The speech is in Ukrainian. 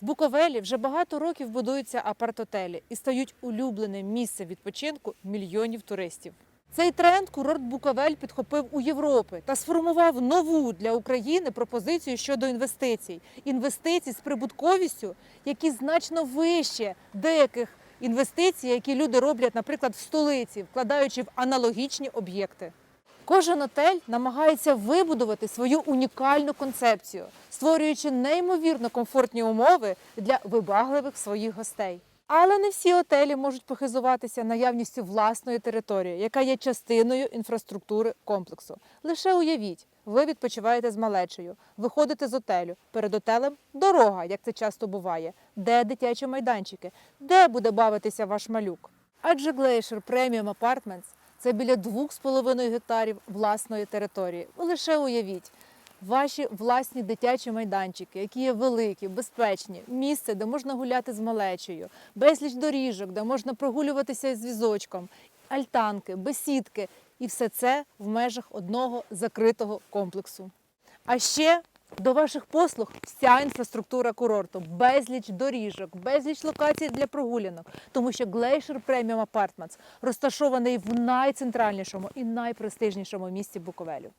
В Буковелі вже багато років будуються апарт-отелі і стають улюбленим місцем відпочинку мільйонів туристів. Цей тренд курорт Буковель підхопив у Європи та сформував нову для України пропозицію щодо інвестицій. Інвестицій з прибутковістю, які значно вище деяких інвестицій, які люди роблять, наприклад, в столиці, вкладаючи в аналогічні об'єкти. Кожен отель намагається вибудувати свою унікальну концепцію, створюючи неймовірно комфортні умови для вибагливих своїх гостей. Але не всі отелі можуть похизуватися наявністю власної території, яка є частиною інфраструктури комплексу. Лише уявіть, ви відпочиваєте з малечею, виходите з отелю. Перед отелем дорога, як це часто буває. Де дитячі майданчики? Де буде бавитися ваш малюк? Адже Glacier Premium Apartments – це біля 2,5 гектарів власної території. Лише уявіть. Ваші власні дитячі майданчики, які є великі, безпечні, місце, де можна гуляти з малечею, безліч доріжок, де можна прогулюватися з візочком, альтанки, бесідки, і все це в межах одного закритого комплексу. А ще до ваших послуг вся інфраструктура курорту, безліч доріжок, безліч локацій для прогулянок, тому що Glacier Premium Apartments розташований в найцентральнішому і найпрестижнішому місці Буковелю.